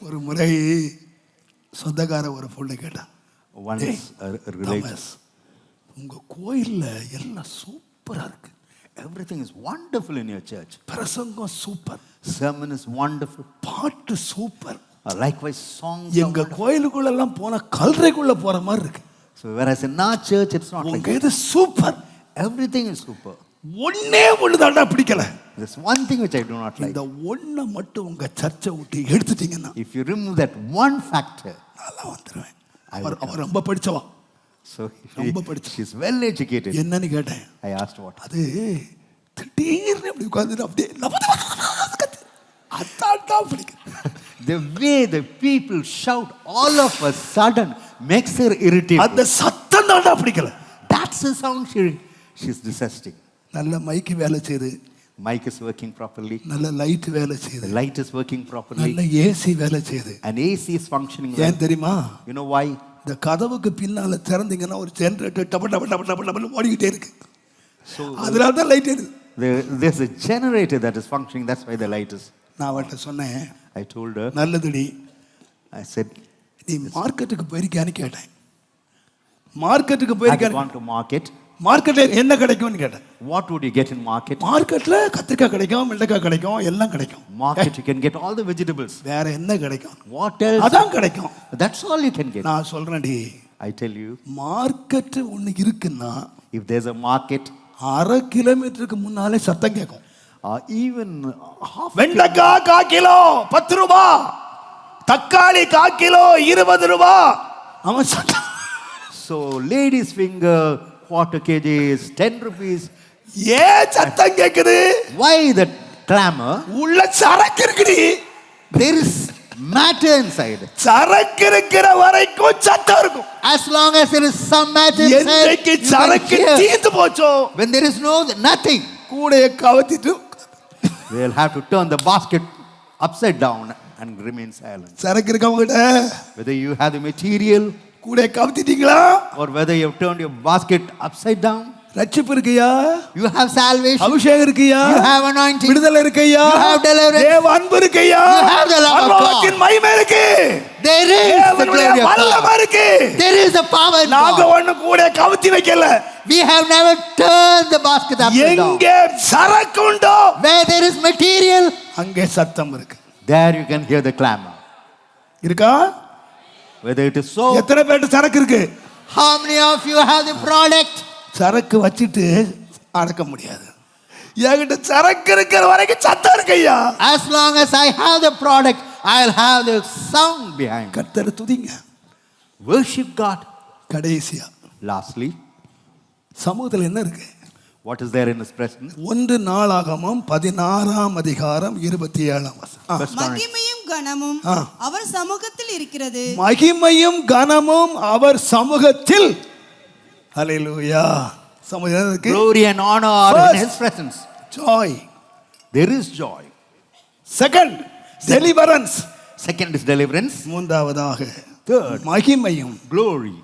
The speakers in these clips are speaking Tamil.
ஒரு முறை சொந்தக்கார ஒரு பொண்ணு கேட்டான் Once Hey, a, a relative, Thomas உங்க கோயில்ல எல்லாம் சூப்பரா இருக்கு everything is wonderful in your church. பிரசங்கம் சூப்பர் Sermon is wonderful. பாட்டு சூப்பர் Uh, songs. Are எங்க wonderful. கோயிலுக்குள்ள எல்லாம் போன கல்றைக்குள்ள போற மாதிரி இருக்கு whereas in our church, it's not like உங்க இது சூப்பர் everything is super. ஒன்னே ஒண்ணுதாண்டா பிடிக்கல There's one thing which I do not like. இந்த ஒண்ணை மட்டும் உங்க சர்ச்சை விட்டு எடுத்துட்டீங்கன்னா If you remove that one factor, நல்லா வந்துருவேன் I அவர் அவர் ரொம்ப படிச்சவன் so ரொம்ப she, படிச்ச- she's well educated. என்னன்னு கேட்டேன் I asked what. அது திடீர்னு அப்படி உட்காந்து அப்படியே லப லப லப லப கத்து. அதான் தான் பிடிக்கும் The way the people shout all of a sudden makes her irritated. அந்த சத்தம் தாண்டா பிடிக்கல That's the sound she, she's detesting. நல்ல மைக்கு வேலை செய்யுது Mic is working properly. நல்ல லைட் வேலை The செய்யுது light is working properly. நல்ல ஏசி வேலை செய்யுது And AC is functioning well. ஏன் தெரியுமா You know why? இந்த கதவுக்கு பின்னால திறந்தீங்கன்னா ஒரு ஜென்ரேட்டர் டப டப டப டப டப ஓடிக்கிட்டே இருக்கு So அதனால தான் லைட் எரியுது there, there's a generator that is functioning. That's why the light is. நான் அவன்கிட்ட சொன்னேன் told her, நல்லதுடி I said, நீ மார்க்கெட்டுக்கு போயிருக்கியான்னு கேட்டேன் மார்க்கெட்டுக்கு have you போயிருக்கியா gone மார்க்கெட்ல என்ன கிடைக்கும்னு கேட்டேன் What would you get in market? மார்க்கெட்ல கத்திரிக்காய் கிடைக்கும் வெண்டைக்காய் கிடைக்கும் எல்லாம் கிடைக்கும் Market, you can get all the vegetables. வேற என்ன கிடைக்கும் What else? அதான் கிடைக்கும் That's all you can get. நான் சொல்றேன்டி I tell you, மார்க்கெட் ஒண்ணு இருக்குன்னா if there's a market, அரை கிலோமீட்டருக்கு முன்னாலே சத்தம் கேட்கும் uh, even half வெண்டைக்காய் கா கிலோ பத்து ரூபா தக்காளி கா கிலோ இருபது ரூபா அவன் சத்தம் So ladies finger, quarter kg is 10 rupees. ஏன் சத்தம் கேக்குது Why the clamor? உள்ள சரக்கு இருக்குடி There is matter inside. சரக்கு இருக்கிற வரைக்கும் சத்தம் இருக்கும் As long as there is some matter inside, என்னைக்கு you can சரக்கு hear. தீர்ந்து போச்சோ When there is no nothing, கூடைய கவத்திட்டு they'll have to turn the basket upside down and remain silent. சரக்கு இருக்கவங்கிட்ட Whether you have the material கூடைய கவுத்திட்டீங்களா or whether you have turned your basket upside down, ரட்சிப்பு இருக்கையா you have salvation, அபிஷேகம் இருக்கையா you have anointing, விடுதலை இருக்கையா You have deliverance. தேவ அன்பு இருக்கையா You have the love of God. மகிமை இருக்கு there is the glory of God. இருக்கு There is a power நாங்க. ஒண்ணு கூட கவுத்தி வைக்கல We have never turned the basket upside down. எங்கே சரக்கு உண்டோ Where there is material, அங்கே சத்தம் இருக்கு there you can hear the clamor. இருக்கா Whether it is so, எத்தனை பேர்ட்ட சரக்கு இருக்கு how many of you have the product? சரக்கு வச்சுட்டு அடக்க முடியாது என்கிட்ட சரக்கு இருக்கிற வரைக்கும் சத்தம் இருக்கு ஐயா As long as I have the product, I'll have the sound behind. it. கர்த்தரை துதிங்க Worship God. கடைசியா Lastly, சமூகத்தில் என்ன இருக்கு what is there in His presence? ஒன்று நாளாகமம் பதினாறாம் அதிகாரம் இருபத்தி ஏழாம் வசனம் கனமும். அவர் சமூகத்தில் இருக்கிறது மகிமையும் கனமும் அவர் சமூகத்தில் அலையிலூயா சமூகம் இருக்கு Glory and honor are in First. His presence. Joy There is joy. Second deliverance Second is deliverance. மூன்றாவதாக Third. மகிமையும் Glory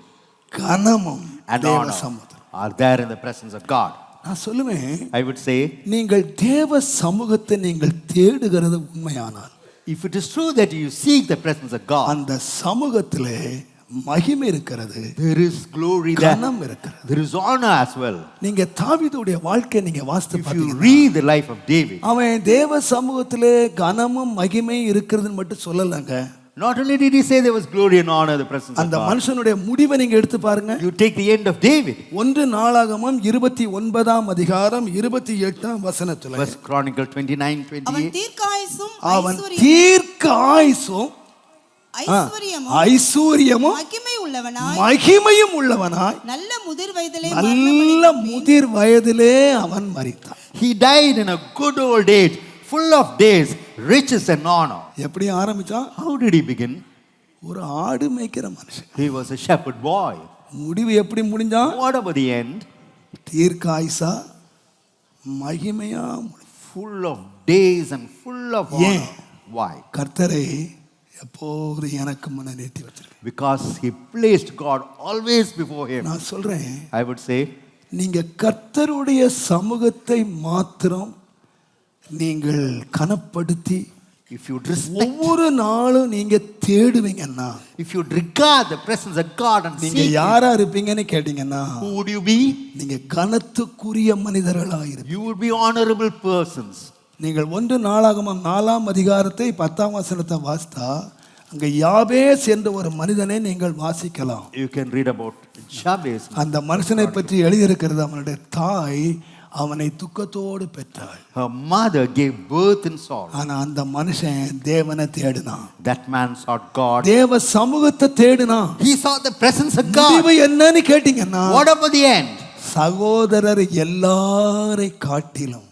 கனமும் and தேவ honor சமூகம் are there in the presence of God. நான் சொல்லுவேன் I would say, நீங்கள் தேவ சமூகத்தை நீங்கள் தேடுகிறது உண்மையானால் if it is true that you seek the presence of God, அந்த சமூகத்திலே மகிமை இருக்கிறது there is glory. கனம் இருக்கிறது There is honor as well. நீங்க தாவீதுடைய வாழ்க்கையை நீங்க வாசித்து If you read the life of David, அவன் தேவ சமூகத்திலே கனமும் மகிமை இருக்கிறதுன்னு மட்டும் சொல்லலைங்க not only did he say there was glory and honor in the presence of அந்த மனுஷனுடைய முடிவை நீங்க எடுத்து பாருங்க. You take the end of David. ஒன்று நாளாகமம் இருபத்தி ஒன்பதாம் அதிகாரம் இருபத்தி எட்டாம் வசனத்துல. First Chronicle 29, அவன் 28. தீர்க்காயுசும் அவன் ஐஸ்வர்யமும் தீர்க்க ஆயுசும் ஐஸ்வர்யமும் மகிமையும் உள்ளவனாய் நல்ல முதிர் வயதிலே நல்ல முதிர் வயதிலே அவன் மரித்தான். He died in a good old age, full of days, riches and honor. எப்படி ஆரம்பிச்சான் How did he begin? ஒரு ஆடு மேய்க்கிற மனுஷன் He was a shepherd boy. முடிவு எப்படி முடிஞ்சான் What about the end? தீர்க்காயுசா மகிமையா முடி- Full of days and full of honor. Why? கர்த்தரை எப்போது எனக்கு முன்ன நிறுத்தி வச்சிருக்கேன் Because he placed God always before him. நான் சொல்றேன் I would say, நீங்க கர்த்தருடைய சமூகத்தை மாத்திரம் நீங்கள் கனப்படுத்தி you respect, ஒவ்வொரு நாளும் நீங்க தேடுவீங்கன்னா if you regard the presence of God and நீங்க யாரா இருப்பீங்கன்னு கேட்டீங்கன்னா who would you be? நீங்க கனத்துக்குரிய மனிதர்களா இருப்பீங்க You would be honorable persons. நீங்கள் ஒன்று நாளாகமம் நாலாம் அதிகாரத்தை பத்தாம் வசனத்தை வாசித்தா அங்க யாபேஸ் என்ற ஒரு மனிதனை நீங்கள் வாசிக்கலாம் You can read about Jabez. அந்த மனுஷனை பற்றி எழுதியிருக்கிறது அவனுடைய தாய் அவனை துக்கத்தோடு பெற்றாள் Her mother gave birth in sorrow. ஆனா அந்த மனுஷன் தேவனை தேடினான் That man sought God. தேவ சமூகத்தை தேடினான் He saw the presence of God. முடிவு என்னன்னு கேட்டீங்கன்னா What about the end? சகோதரர் எல்லாரை காட்டிலும்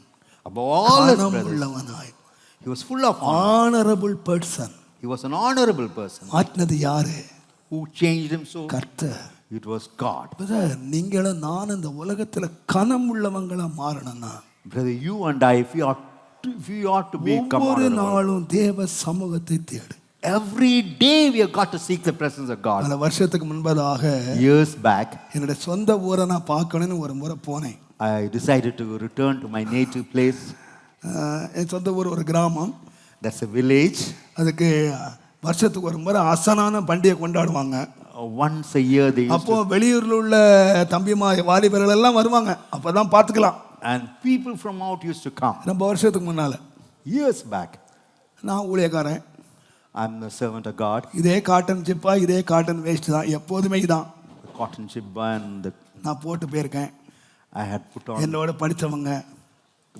Above all his உள்ளவனாய் he was full of honor. Honourable person He was an honorable person. மாற்றினது யாரு Who changed him so? கர்த்தர் It was God. பிரதர், நீங்களும் நானும் இந்த உலகத்துல கனம் உள்ளவங்களா மாறணும்னா Brother, you and I, if we ought to, if we ought to become ஒவ்வொரு honorable, நாளும் தேவ சமூகத்தை தேடு every day we have got to seek the presence of God. பல வருஷத்துக்கு முன்பதாக Years back, என்னோட சொந்த ஊரை நான் பார்க்கணும்னு ஒரு முறை போனேன் I decided to return to my native place. அஹ், என் சொந்த ஊர் ஒரு கிராமம் That's a village. அதுக்கு வருஷத்துக்கு ஒரு முறை அசனான பண்டிகை கொண்டாடுவாங்க Once a year they used அப்போ வெளியூர்ல உள்ள தம்பிமா வாலிபர்கள் எல்லாம் வருவாங்க. அப்பதான் பார்த்துக்கலாம். And people from out used to come. ரொம்ப வருஷத்துக்கு முன்னால. Years back, நான் ஊழியக்காரன். I'm the servant of God, இதே காட்டன் சிப்பா இதே காட்டன் வேஸ்ட் தான். எப்போதுமே இதான். The cotton chibba and the, நான் போட்டு போயிருக்கேன். I had put on என்னோட படித்தவங்க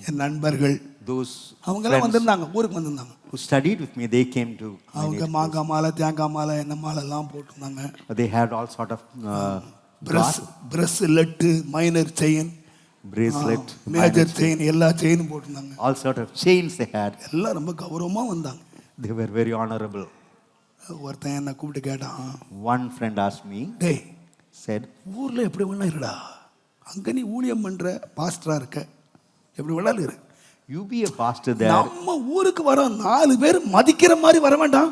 என் நண்பர்கள் those அவங்கெல்லாம் வந்திருந்தாங்க ஊருக்கு வந்திருந்தாங்க who studied with me. They came to. அவங்க மாங்காய் மாலை தேங்காய் மாலை என்ன மாலை எல்லாம் போட்டிருந்தாங்க. They had all sort of press bracelet minor chain bracelet, major chain எல்லா செயினும் போட்டிருந்தாங்க all sort of chains they had. எல்லாம் ரொம்ப கௌரவமா வந்தாங்க They were very honorable. ஒருத்தன் என்னை கூப்பிட்டு கேட்டான் One friend asked me, டேய் said, ஊர்ல எப்படி வேணா இருடா அங்க நீ ஊழியம் பண்ற பாஸ்டரா இருக்க எப்படி வேணாலும் இரு "You be a pastor there, நம்ம ஊருக்கு வர நாலு பேர் மதிக்கிற மாதிரி வர வேண்டாம்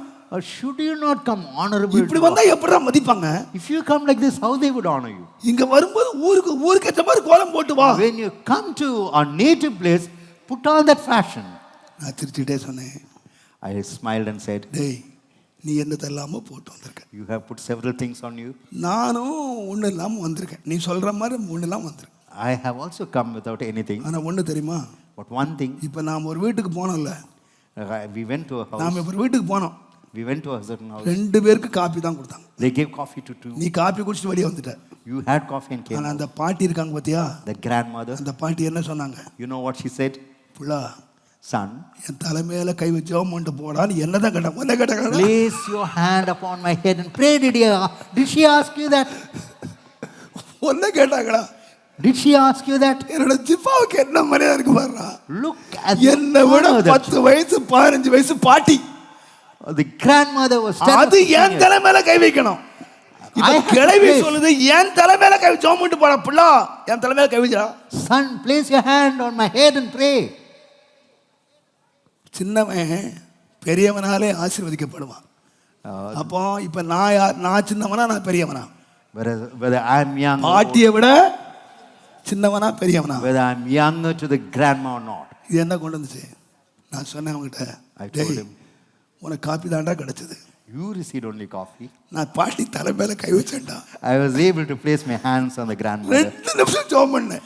should you not come honorable? இப்படி வந்தா எப்படிடா மதிப்பாங்க If you come like this, how they would honor you? இங்க வரும்போது ஊருக்கு ஊருக்கு ஏற்ற மாதிரி கோலம் போட்டு வா When you come to our native place, put on that fashion. நான் சிரிச்சுட்டே சொன்னேன் I smiled and said, டேய் நீ என்னத்தை இல்லாம போட்டு வந்திருக்க You have put several things on you. நானும் ஒண்ணு இல்லாம வந்திருக்கேன் நீ சொல்ற மாதிரி ஒண்ணு இல்லாம வந்திருக்கேன் I have also come without anything. ஆனா ஒண்ணு தெரியுமா But one thing, இப்ப நாம் ஒரு வீட்டுக்கு போனோம்ல uh, we went to a நாம ஒரு வீட்டுக்கு போனோம் We went to a certain house. ரெண்டு பேருக்கு காப்பி தான் கொடுத்தாங்க They gave coffee to two. நீ காப்பி குடிச்சிட்டு வெளியே வந்துட்ட You had coffee and came. ஆனா அந்த பாட்டி இருக்காங்க பாத்தியா The grandmother, அந்த பாட்டி என்ன சொன்னாங்க you know what she said? புள்ளா Son, என் தலைமையில கை வச்சோ மண்டு போடான்னு என்னதான் கேட்டாங்க place your hand upon my head and pray. Did, he, did she ask you that? ஒன்ன கேட்டாங்களா Did she ask you that? என்னோட ஜிப்பாவுக்கு என்ன மரியாதை இருக்கு பாருடா? Look at என்னை விட பத்து வயசு பதினஞ்சு வயசு பாட்டி. The grandmother was அது 15 என் years. தலைமையில கை வைக்கணும். I have கிளவி சொல்லுது என் தலைமையில கை ஜோமுண்டு போட புள்ளா என் தலைமையில கை வச்சா Son, place your hand on my head and pray. சின்னவன் பெரியவனாலே ஆசீர்வதிக்கப்படுவான். Uh, அப்போ இப்ப நான் யார் நான் சின்னவனா நான் பெரியவனா? Whether, whether I'm young, or, பாட்டியை விட சின்னவனா பெரியவனா whether I'm younger to the grandma or not. இது என்ன கொண்டு வந்துச்சு நான் சொன்னேன் அவங்ககிட்ட I told டேய் him. உனக்கு காப்பி தாண்டா கிடைச்சது You received only coffee. நான் பாட்டி தலை மேல கை வச்சேன்டா I was able to place my hands on the grandmother. ரெண்டு நிமிஷம் ஜோம் பண்ணேன்